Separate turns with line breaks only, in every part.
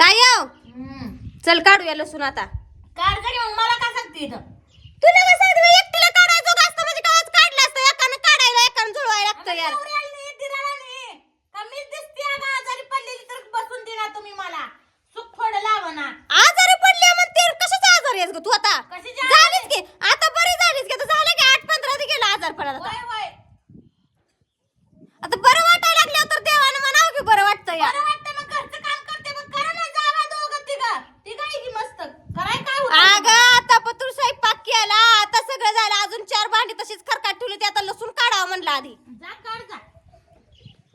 ताई येऊ
हम्म.
चल काढूया लसूण आता.
काढ मग मला काय सांगते इथं?
तुला कसं सांगते मी एकटीला काढायचं असतं म्हणजे कवाच काढलं असतं. एकानं काढायला एकानं जुळवायला लागतं यार.
नवरी आली नाही, दिराला नाही. का मीच दिसते आजारी पडलेली तर बसून देणार तुम्ही मला. सुख थोडं लावा ना
आजारी पडली मग ते कशाचा आजारी आहेस ग तू आता
कशाची आजारी?
झालीच की आता बरी झालीस की आता झालं की आठ पंधरा दिवस गेला आजार पडायला आता.
वय वय
आता बरं वाटायला लागल्यावर तर देवानं म्हणावं की बरं वाटतं या
बरं वाटतं मग घरचं काम करते मग करा ना जावा दोघं तिघं तिघं आहे की मस्त कराय काय होतं?
अगं आता पतूर स्वयंपाक केला आता सगळं झालं अजून चार भांडी तशीच खरकाट ठेवली ते आता लसूण काढावं म्हणलं आधी
जा काढ जा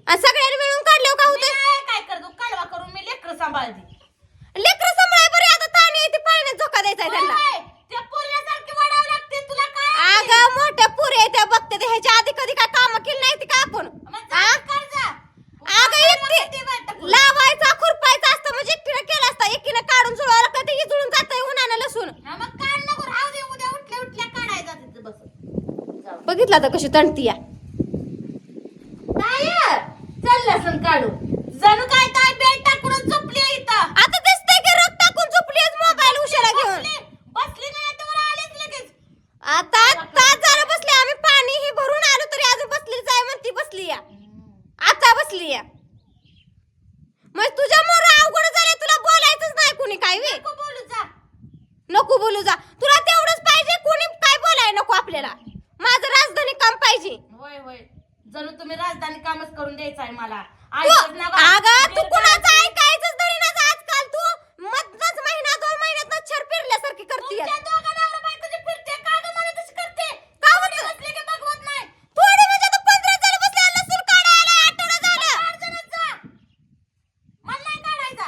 आणि सगळ्यांनी मिळून काढल्यावर का
मी
होतं
नाही काय करतो कालवा करून मी लेकर सांभाळते
लेकरं सांभाळाय बरी आता ताणी येते पाण्यात झोका द्यायचा त्यांना
वय, त्या पोरल्यासारखी वाढावं लागते तुला काय
अगं मोठ्या पुरे ते ह्याच्या आधी कधी काय काम केली नाही ती का आपण? अगं एकटी? लावायचा खुरपायचा असतं म्हणजे एकटीनं केलं असतं. एकीनं काढून जुळवायला कधी जुळून जातंय उन्हानं लसूण. बघितला तर कशी तणती या.
ताई, चल लसूण काढू. जणू काय ताई बेड टाकूनच झोपली आहे इथं
आता दिसतंय की रग टाकून झोपलीस मोबाईल उशिरा घेऊन
बसली बसली नाही तर आलीच लगेच
आता तास झालं बसले आम्ही पाणी ही भरून आलो तरी अजून बसली जाय म्हणती बसली या आता बसली या मग तुझ्या मोर अवघड झाले तुला बोलायचंच नाही कुणी काय वे
नको बोलू जा.
नको बोलू जा. तुला तेवढंच पाहिजे कोणी काय बोलाय नको आपल्याला. माझं राजधानी काम पाहिजे.
होय होय जणू तुम्ही राजधानी कामच करून द्यायचं आहे मला.
तू. अगं तू कुणाचं ऐकायचंच तरी ना आजकाल तू मधनच महिना दोन महिन्यात छर फिरल्यासारखी करते
तुमच्या दोघा नवरा बायकोची फिरते का गं मला तशी करते
का
कोणी
म्हणतो?
बसले की बघवत नाही
थोडी म्हणजे आता पंधरा झालं बसले लसूण काढायला आठवडा झालं
काढ जणच जा. मला नाही काढायचा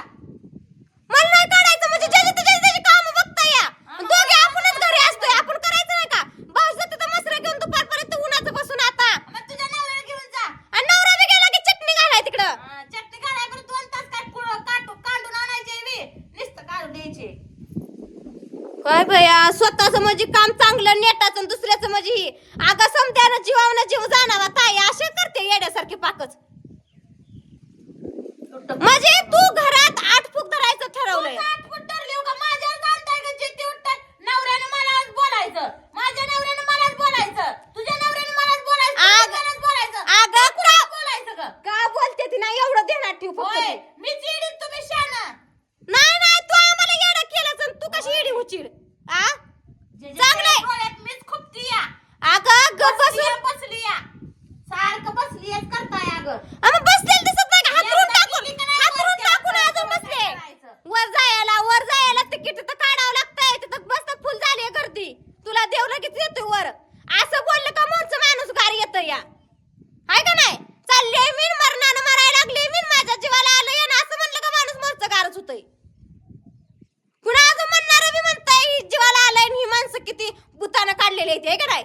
मला नाही काढायचं म्हणजे ज्याची त्याची त्याची काम बघता या
मग
दोघे आपणच घरी असतोय आपण करायचं नाही का भाऊ जाते तर मसरा घेऊन दुपारपर्यंत उन्हाचं बसून आता
मग तुझ्या नवऱ्याला घेऊन जा
आणि नवरा बी गेला की चटणी घालाय तिकडं
हा, चटणी काढाय बरं दोन तास काय कुळ- काटू काढून आणायचे बी नुसतं काढून द्यायचे
काय भया स्वतःच म्हणजे काम चांगलं नेटाचं आणि दुसऱ्याचं म्हणजे ही. अगं समत्यानं जीवावनं जीव जाणावा ताई असे करते येड्यासारखी पाकच. म्हणजे तू घरात आठ फूक धरायचं ठरवलंय
तू सात फूट ठरली हो का? माझ्यावर जाणताय का जिद्दी उठताय? नवऱ्यानं मलाच बोलायचं माझ्या नवऱ्यानं मलाच बोलायचं तुझ्या नवऱ्यानं मलाच बोलायचं
आग-
तुझ्या नवऱ्यानं बोलायचं
अगं
कुणाला
का
बोलायचं ग
का बोलते ती ना एवढं देणार ठेव फक्त
होय
तू.
मी चिडीत तुम्ही शाना
नाही नाही तू आम्हाला येडं केलंच आणि तू कशी येडी होशील आ चांगलंय.
डोळ्यात मीच खुपती या
अगं ग
बसली
बसून
या, बसली या सारखं बसली याच करताय अगं
आम्ही बसलेलं दिसत नाही का हातरून
एकदा
टाकून
गेली का नाही
हातरून
वरती
टाकून
असं
अजून
काय
बसले
करायचं?
वर जायला वर जायला तिकीट तर काढावं लागतंय तिथं बसत फुल झाली गर्दी तुला देव लगेच येतोय वर असं बोललं का मोरचं माणूस गार येतं या हाय का नाही चालले मीन मरणानं मरायला लागले मीन माझ्या जीवाला आलं ना असं म्हणलं का माणूस मोरचं गारच होतंय पुन्हा अजून म्हणणार बी म्हणताय ही जीवाला आलंय आणि ही माणसं किती बुतानं हे का नाही?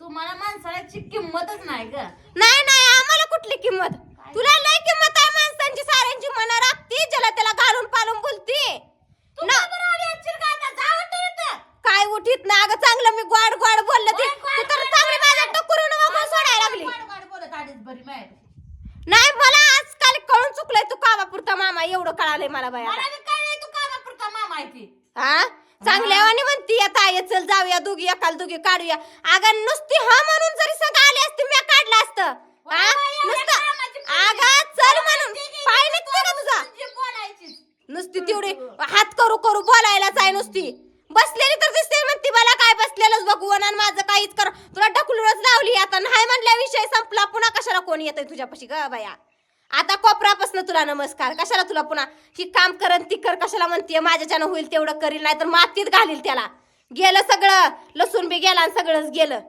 तुम्हाला माणसाची किंमतच नाही ग.
नाही नाही आम्हाला कुठली किंमत? तुला लय किंमत आहे माणसांची साऱ्यांची मनं राखती ज्याला त्याला घालून पालून बोलती. काय उठीत ना अगं चांगलं मी गोड गोड बोललं ते. तर चांगली माझ्या. टकुरून सोडायला लागली. नाही मला आजकाल कळून चुकलंय तू कामापुरता मामा. एवढं कळालंय मला बाई
मला कळलंय तू कामापुरता मामा आहे.
हा चांगल्या वाणी म्हणती आता ये चल जाऊया दोघी एकाल दोघी काढूया. अगं नुसती हा म्हणून जरी सगळं आली असती मी काढलं असतं. हा नुसतं अगं चल म्हणून. पाय निघते का तुझा. नुसती तेवढी हात करू करू बोलायलाच आहे नुसती. बसलेली तर दिसते म्हणती मला काय बसलेलंच भगवान आणि माझं काहीच कर. तुला ढकलूनच लावली आता. नाही म्हणल्या विषय संपला. पुन्हा कशाला कोण येतंय तुझ्यापाशी ग बाया? आता कोपरापासून तुला नमस्कार. कशाला तुला पुन्हा ही काम करन ती कर कशाला म्हणतीये? माझ्याच्यानं होईल तेवढं करील नाही तर मातीत घालील त्याला. गेलं सगळं लसूण बी गेला आणि सगळंच गेलं.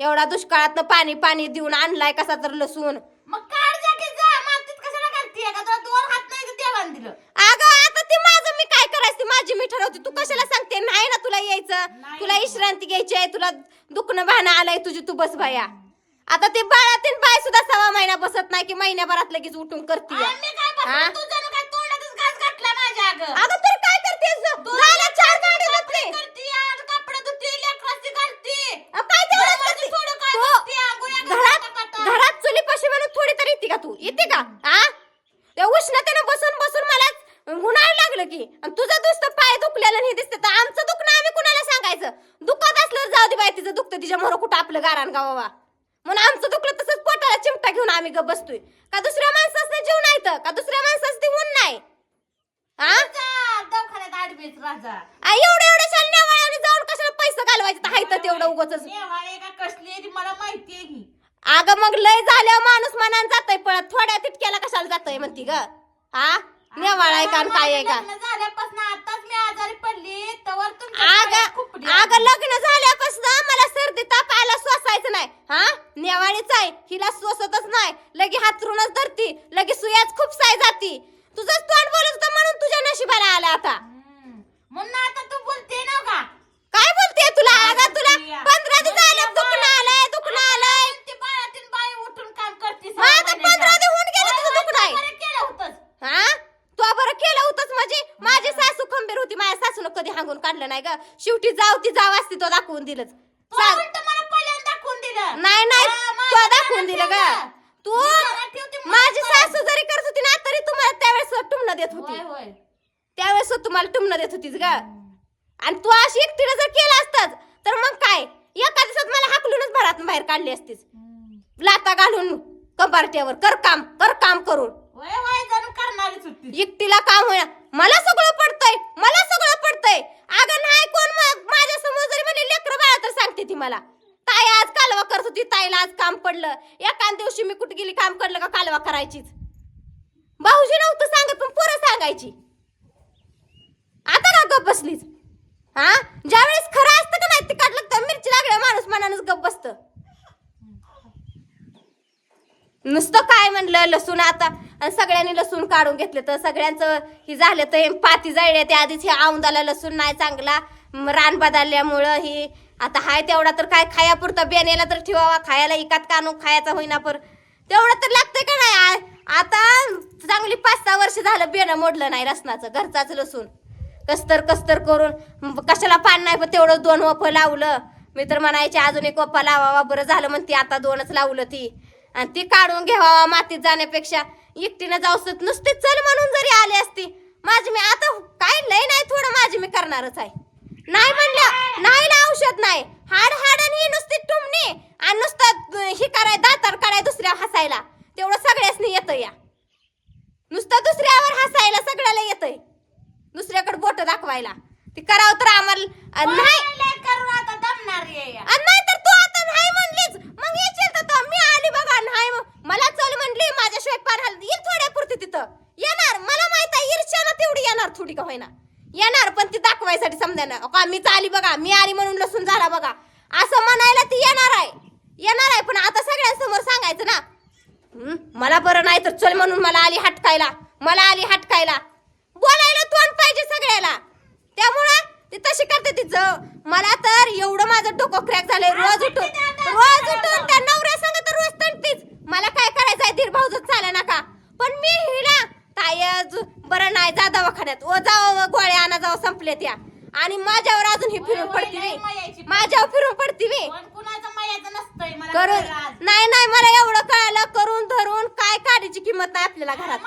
एवढा दुष्काळातनं पाणी पाणी देऊन आणलाय कसा तर लसूण.
मग दिलं.
अगं आता ते माझं मी काय करायचं? माझी मी ठरवते. तू कशाला सांगते? नाही ना तुला यायचं. तुला. विश्रांती घ्यायची आहे तुला दुखणं भाणं आलंय तुझी तू बस बाया आता ते बाळातीन बाय सुद्धा सहा महिना बसत नाही की महिन्याभरात लगेच उठून करते
आणि मी काय बसलो,
हा?
तू जणू काय तोंडातच घास घातला माझ्या अगं.
अगं तर काय करतेस
तू
झालं चार गाडी
कपडे
घातली.
करती, आज कपडे धुती, लेकराची घालती.
अ, काय तेवढंच
घरामध्ये
करते?
थोडं काय
तू
बघती, आंघोळ्या
घरात म्हणून थोडी तरी येते का तू? येते का? हा त्या उष्णतेनं बसून बसून मला ऐकलं की. आणि तुझं नुसतं पाय दुखलेलं नाही दिसतं. तर आमचं दुखणं आम्ही कुणाला सांगायचं? दुखत असलं जाऊ दे बाई तिचं दुखतं. तिच्या मोर कुठं आपलं गारान गावावा म्हणून आमचं दुखलं तसंच पोटाला चिमटा घेऊन आम्ही ग बसतोय. का दुसऱ्या माणसाचं जीव नाही तर का दुसऱ्या माणसाचं ते ऊन नाही? हा
दवाखान्यात आडवीच राजा.
आ, जाऊन कशाला पैसे घालवायचे? तर हायतं तेवढं उगच
नेवाळे का कसली आहे ती मला माहिती आहे की.
अगं मग लय झाल्यावर माणूस मनान जातय पळत. थोड्या तिटक्याला कशाला जातय म्हणती ग? हा नेवाळ आहे का आणि काय आहे का?
लग्न झाल्यापासून आताच मी आजारी पडली. तवर
अग अग लग्न झाल्यापासून मला सर्दी ताप आला सोसायचं नाही हा हिला सोसतच नाही. लगे हातरूनच धरती लगे सुयाच खूप साय जाती. तुझंच तोंड बोलत होतं म्हणून तुझ्या नशिबाला आलं आता.
म्हणून आता तू बोलते ना का?
काय बोलते तुला? अगं तुला? पंधरा दिवस झाले दुखणं आलंय दुखणं आलंय.
ती बाई उठून काम करते
आता पंधरा दिवस होऊन गेले तुझं दुखणं आहे.
केलं
हा? तू बरं केलं होतंच म्हणजे? माझी सासू खंबीर होती माझ्या सासून कधी हांगून काढलं नाही ग. शेवटी जाव ती जाव असती तो दाखवून दिलंच
तू
सांग
उलटं मला पहिल्यांदा दाखवून दिलं
नाही नाही
हा,
तू
माझ्या
दाखवून
घरात
दिलं ग. तू माझी. सासू जरी करत होती ना तरी तुम्हाला त्यावेळेस टुमणं देत होती. त्यावेळेस तुम्हाला टुमणं देत होतीस ग. आणि तू अशी एकटीनं जर केलं असतंच तर मग काय? एका दिवसात मला हाकलूनच घरातून बाहेर काढली असतीस. लाता घालून कपारट्यावर कर काम कर काम करून. एकटीला काम होईना. मला सगळं पडतंय मला सगळं पडतंय. अगं नाही कोण मग माझ्यासमोर जरी म्हणले लेकर बाळा तर सांगते ती मला. ताई आज कालवा करत होती ताईला आज काम पडलं. एका दिवशी मी कुठे गेली काम पडलं का कालवा करायचीच? भाऊजी नव्हतं सांगत पण पोरं सांगायची. आता का गप बसलीच हा? ज्यावेळेस खरं असतं का नाही तिखट लागतं? मिरची लागल्या माणूस मनानच गप बसतं. नुसतं काय म्हणलं लसूण आता आणि सगळ्यांनी लसूण काढून घेतलं तर सगळ्यांचं ही झालं तर हे पाती जळले ते आधीच हे औंदाला लसूण नाही चांगला. रान बदलल्यामुळं ही आता हाय तेवढा तर काय खायापुरता बेनेला तर ठेवावा खायला इकात कानू खायचा होईना पर. तेवढं तर लागतंय का नाही? आता चांगली पाच सहा वर्ष झालं बेणं मोडलं नाही रसनाचं घरचाच लसूण. कस्तर कस्तर करून कशाला पान नाही पण तेवढं दोन वप लावलं. मी तर म्हणायचे अजून एक वप्पा लावावा बरं झालं म्हणते आता दोनच लावलं ती. आणि ती काढून घ्यावा मातीत जाण्यापेक्षा. एकटीनं जाऊस नुसती चल म्हणून जरी आली असती माझी मी आता काय लय नाही थोडं माझी मी करणारच आहे. नाही म्हणलं नाही ना औषध नाही. हाड हाड आणि ही नुसती टुमणी आणि नुसतं ही कराय दातार कराय दुसऱ्या हसायला. तेवढं सगळ्यासनी येतं या. नुसतं दुसऱ्यावर हसायला सगळ्याला येतंय. दुसऱ्याकडे बोट दाखवायला. ती करावं तर आम्हाला नाही
लय करून आता दमणार आहे या.
आणि नाही तर तू आता नाही म्हणलीच मग येशील तर तो. मी आली बघा नाही मग. मला चल म्हणली माझ्याशिवाय पार हाल येईल थोड्या पुरती तिथं येणार मला माहीत आहे ईर्ष्यानं तेवढी येणार थोडी का होईना येणार पण ती दाखवायसाठी समजा मीच आली बघा मी आली म्हणून लसून झाला बघा. असं म्हणायला ती येणार आहे. येणार आहे पण आता सगळ्यांसमोर सांगायचं ना. मला बरं नाही तर चल म्हणून मला आली हटकायला. मला आली हटकायला. बोलायला तोंड पाहिजे सगळ्याला. त्यामुळं ती तशी करते तिचं. मला तर एवढं माझं डोकं क्रॅक झालंय. रोज उठून रोज उठून त्या नवऱ्या संग तर रोज तणतीच मला काय करायचंय? धीर भाऊजच चाले नका. पण मी हिला आज बरं नाही जा दवाखान्यात. ओ जाव गोळ्या आणा जाव संपले त्या आणि माझ्यावर अजून ही फिरून पडती मी. माझ्यावर फिरून पडती मी करून. नाही नाही मला एवढं कळालं करून धरून काय काढीची किंमत नाही आपल्याला घरात